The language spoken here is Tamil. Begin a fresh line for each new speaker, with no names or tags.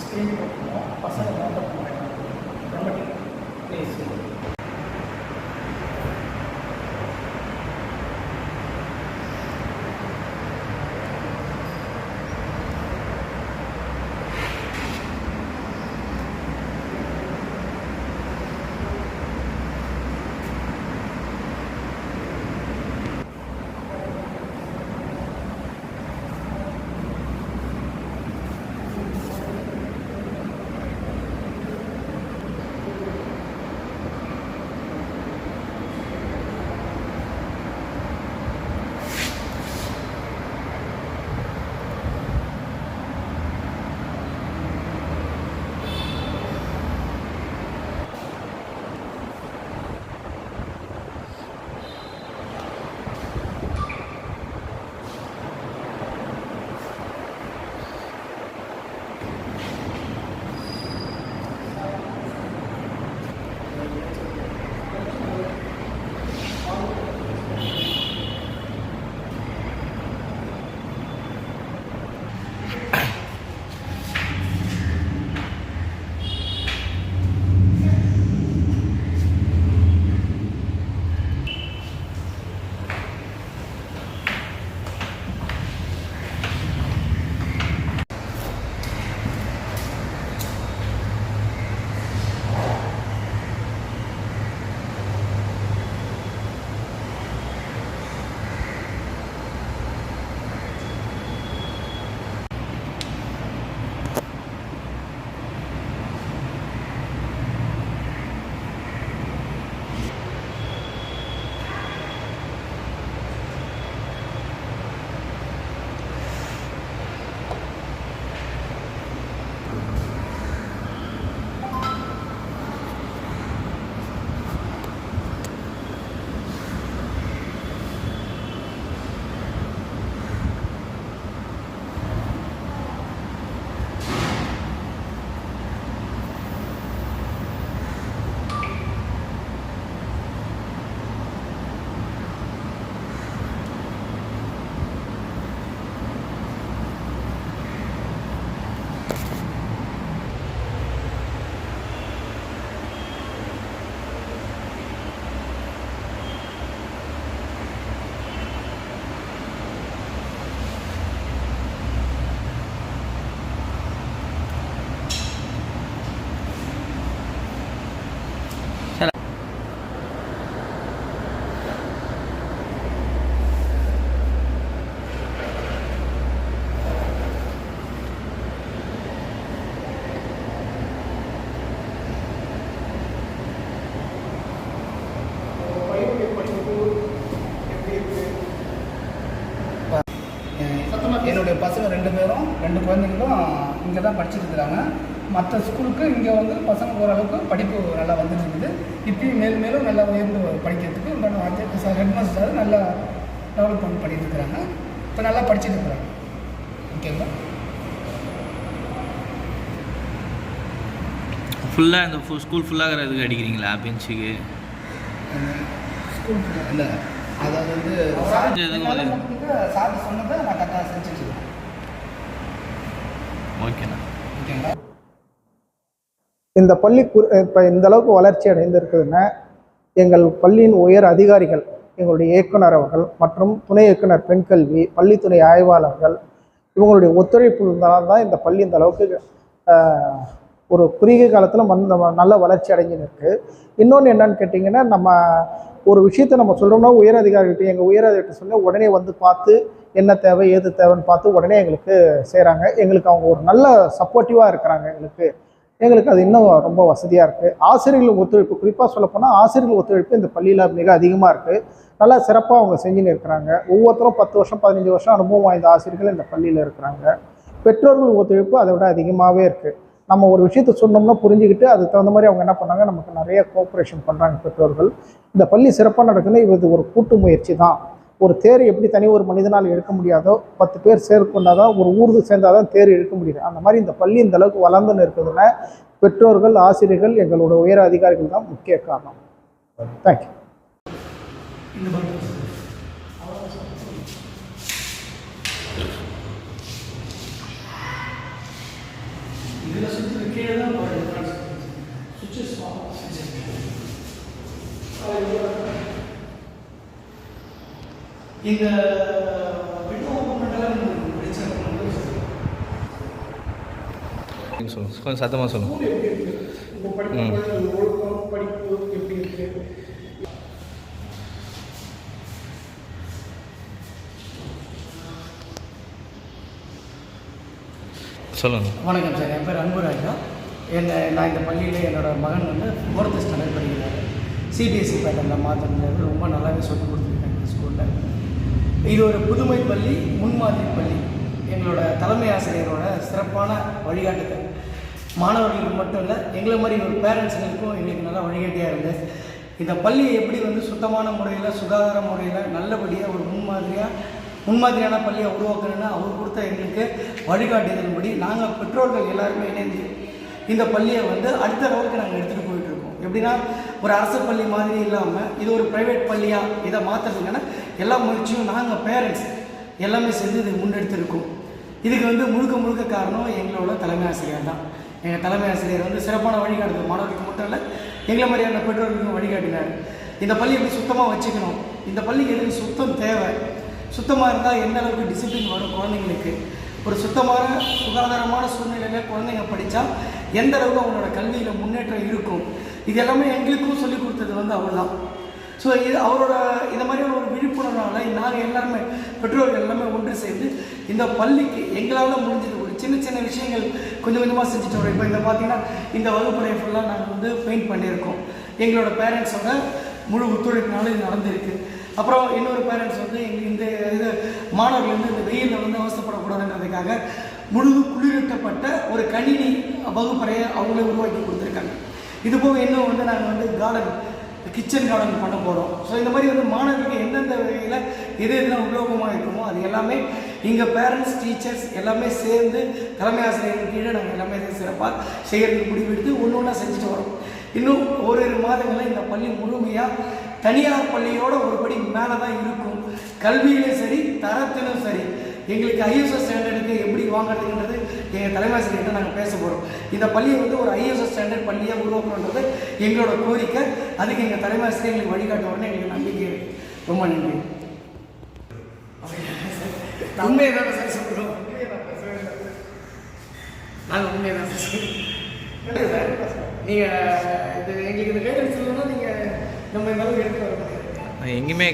ஸ்க்ரீன் பசங்க ரொம்ப ப்ரொமட்டிக் ரெண்டு குழந்தைங்களும் இங்கே தான் படிச்சுட்டு இருக்கிறாங்க. மற்ற ஸ்கூலுக்கு இங்கே வந்து பசங்க ஓரளவுக்கு படிப்பு நல்லா வந்துட்டு இருக்குது. இப்பயும் மேலும் மேலும் நல்லா உயர்ந்து படிக்கிறதுக்கு ஹெட் மாஸ்டர் நல்லா டெவலப் பண்ணி பண்ணிட்டு இருக்கிறாங்க. இப்போ நல்லா படிச்சுட்டு இருக்கிறாங்க. ஓகேங்களா
ஃபுல்லாக இந்த ஃபுல் ஸ்கூல் ஃபுல்லாக இதுக்கு அடிக்கிறீங்களா? பெஞ்சுக்கு
ஸ்கூல் இல்லை. அதாவது வந்து. சார் சொன்னதை நான் கரெக்டாக செஞ்சுட்டு இருக்கேன்.
ஓகேண்ணா
ஓகேங்களா
இந்த பள்ளி இப்போ இந்த அளவுக்கு வளர்ச்சி அடைந்திருக்குதுன்னா எங்கள் பள்ளியின் உயர் அதிகாரிகள் எங்களுடைய இயக்குனர் அவர்கள் மற்றும் துணை இயக்குனர் பெண் கல்வி பள்ளித்துறை ஆய்வாளர்கள் இவங்களுடைய ஒத்துழைப்பு இருந்தால்தான் இந்த பள்ளி இந்த அளவுக்கு ஒரு குறுகிய காலத்தில் வந்து நம்ம நல்ல வளர்ச்சி அடைஞ்சு இருக்கு. இன்னொன்று என்னன்னு கேட்டிங்கன்னா நம்ம ஒரு விஷயத்தை நம்ம சொல்கிறோம்னா உயர் அதிகாரிகிட்ட எங்கள் உயர் அதிகாரிகிட்ட சொன்னால் உடனே வந்து பார்த்து என்ன தேவை ஏது தேவைன்னு பார்த்து உடனே எங்களுக்கு செய்கிறாங்க எங்களுக்கு அவங்க ஒரு நல்ல சப்போர்ட்டிவாக இருக்கிறாங்க எங்களுக்கு. எங்களுக்கு அது இன்னும் ரொம்ப வசதியாக இருக்குது ஆசிரியர்கள் ஒத்துழைப்பு குறிப்பாக சொல்லப்போனால் ஆசிரியர்கள் ஒத்துழைப்பு இந்த பள்ளியில் மிக அதிகமாக இருக்குது நல்லா சிறப்பாக அவங்க செஞ்சுன்னு இருக்கிறாங்க. ஒவ்வொருத்தரும் பத்து வருஷம் பதினஞ்சு வருஷம் அனுபவம் வாய்ந்த ஆசிரியர்கள் இந்த பள்ளியில் இருக்கிறாங்க. பெற்றோர்கள் ஒத்துழைப்பு அதை விட அதிகமாகவே இருக்குது நம்ம ஒரு விஷயத்தை சொன்னோம்னா புரிஞ்சுக்கிட்டு அதுக்கு தகுந்த மாதிரி அவங்க என்ன பண்ணாங்க நமக்கு நிறைய கோஆப்ரேஷன் பண்ணுறாங்க பெற்றோர்கள். இந்த பள்ளி சிறப்பாக நடக்குதுன்னா இது ஒரு கூட்டு முயற்சி தான். ஒரு தேர் எப்படி தனி ஒரு மனிதனால் எடுக்க முடியாதோ பத்து பேர் சேர்க்கொண்டால் தான் ஒரு ஊர்து சேர்ந்தால் தான் தேர் இழுக்க முடியுது. அந்த மாதிரி இந்த பள்ளி இந்த அளவுக்கு வளர்ந்துன்னு இருக்கிறதுல பெற்றோர்கள் ஆசிரியர்கள் எங்களோட உயர் அதிகாரிகள் தான் முக்கிய காரணம். தேங்க்யூ
இந்த பக்கம்
இதில் சுற்றி கீழே தான் சுவிட்சஸ் இந்த விண்டோ ஓப்பன் பண்ணாலும் வெளிச்சம்
சொல்லுங்கள் கொஞ்சம் சத்தமாக சொல்லுங்கள்
ஸ்கூல் எப்படி இருக்கு இப்போ படிக்கும் ஒழுக்கம் படிப்பு எப்படி இருக்கு?
சொல்லுங்கள்
வணக்கம் சார். என் பேர் அன்புராஜா. என்ன நான் இந்த பள்ளியில் என்னோட மகன் வந்து ஃபோர்த்து ஸ்டாண்டர்ட் படிக்கிறார். சிபிஎஸ்சி பேட்டர்னில் மாற்றினது ரொம்ப நல்லாவே சொல்லிக் இந்த ஸ்கூலில் இது ஒரு புதுமை பள்ளி முன்மாதிரி பள்ளி. எங்களோட தலைமை ஆசிரியரோட சிறப்பான வழிகாட்டுதல். மாணவர்களுக்கு மட்டும் இல்லை எங்களை மாதிரி ஒரு பேரண்ட்ஸுங்களுக்கும் எங்களுக்கு நல்லா வழிகாட்டியாக இருந்தது இந்த பள்ளியை எப்படி வந்து சுத்தமான முறையில் சுகாதார முறையில் நல்லபடியாக ஒரு முன்மாதிரியாக முன்மாதிரியான பள்ளியை உருவாக்கணும்னு அவர் கொடுத்த எங்களுக்கு வழிகாட்டுதலின்படி நாங்கள் பெற்றோர்கள் எல்லாருமே இணைந்து இந்த பள்ளியை வந்து அடுத்த லெவலுக்கு நாங்கள் எடுத்துகிட்டு போயிட்டுருக்கோம் எப்படின்னா ஒரு அரசு பள்ளி மாதிரி இல்லாமல் இது ஒரு ப்ரைவேட் பள்ளியாக இதை மாற்றுறதுக்கான எல்லா முயற்சியும் நாங்கள் பேரண்ட்ஸ் எல்லாமே சேர்ந்து இது முன்னெடுத்திருக்கோம். இதுக்கு வந்து முழுக்க முழுக்க காரணம் எங்களோட தலைமை ஆசிரியர் தான். எங்கள் தலைமை ஆசிரியர் வந்து சிறப்பான வழிகாட்டுது மாணவர்களுக்கு மட்டும் இல்லை எங்களை மாதிரியான பெற்றோர்களுக்கும் வழிகாட்டினார். இந்த பள்ளி எப்படி சுத்தமாக வச்சுக்கணும்? இந்த பள்ளிக்கு எதுக்கு சுத்தம் தேவை? சுத்தமாக இருந்தால் எந்த அளவுக்கு டிசிப்ளின் வரும் குழந்தைங்களுக்கு? ஒரு சுத்தமான சுகாதாரமான சூழ்நிலையில் குழந்தைங்க படித்தா எந்த அளவுக்கு அவங்களோட கல்வியில் முன்னேற்றம் இருக்கும்? இது எல்லாமே எங்களுக்கும் சொல்லிக் கொடுத்தது வந்து அவர் தான் ஸோ இது அவரோட இந்த மாதிரியான ஒரு விழிப்புணர்வுனால நாங்கள் எல்லாருமே பெற்றோர்கள் எல்லாமே ஒன்று சேர்ந்து இந்த பள்ளிக்கு எங்களால் முடிஞ்சது ஒரு சின்ன சின்ன விஷயங்கள் கொஞ்சம் கொஞ்சமாக செஞ்சுட்டு வரோம் இப்போ இந்த பார்த்தீங்கன்னா இந்த வகுப்பறையை ஃபுல்லாக நாங்கள் வந்து பெயிண்ட் பண்ணியிருக்கோம். எங்களோட பேரண்ட்ஸோட முழு ஒத்துழைப்பினால இது நடந்திருக்கு. அப்புறம் இன்னொரு பேரண்ட்ஸ் வந்து எங்கள் இந்த இது மாணவர்கள் வந்து இந்த வெயிலில் வந்து அவசரப்படக்கூடாதுன்றதுக்காக முழு குளிரூட்டப்பட்ட ஒரு கணினி வகுப்பறையை அவங்களே உருவாக்கி கொடுத்துருக்காங்க. இது போக இன்னும் வந்து நாங்கள் வந்து கார்டன் கிச்சன் கார்டன் பண்ண போகிறோம் ஸோ இந்த மாதிரி வந்து மாணவர்களுக்கு எந்தெந்த வகையில் எது எதுலாம் உபயோகமாக இருக்குமோ அது எல்லாமே இங்கே பேரண்ட்ஸ் டீச்சர்ஸ் எல்லாமே சேர்ந்து தலைமை ஆசிரியர்கள் கீழே நாங்கள் எல்லாமே சிறப்பாக செய்கிறதுக்கு முடிவெடுத்து ஒன்று ஒன்றா செஞ்சுட்டு வரோம். இன்னும் ஓரிரு மாதங்களில் இந்த பள்ளி முழுமையாக தனியார் பள்ளியோட ஒரு படி மேலே தான் இருக்கும். கல்வியிலும் சரி தரத்திலும் சரி. எங்களுக்கு ஐஎஸ்எஸ் ஸ்டாண்டர்டுக்கு எப்படி வாங்குறதுன்றது எங்கள் தலைமாசிரியர்கிட்ட நாங்கள் பேச போகிறோம் இந்த பள்ளியை வந்து ஒரு ஐஎஸ்எஸ் ஸ்டாண்டர்ட் பள்ளியாக உருவாக்கணுன்றது எங்களோட கோரிக்கை. அதுக்கு எங்கள் தலைமாசிரியர் எங்களுக்கு வழிகாட்ட எங்களுக்கு நம்பிக்கை ரொம்ப நன்றி. உண்மையை தான் சார் சொல்கிறோம் நாங்கள் உண்மையை தான் சார் நீங்கள் இது எங்களுக்கு இந்த கைடன்ஸ் இல்லைன்னா நீங்கள் நம்ம இந்த அளவுக்கு எடுத்து வர முடியாது.
எங்கேயுமே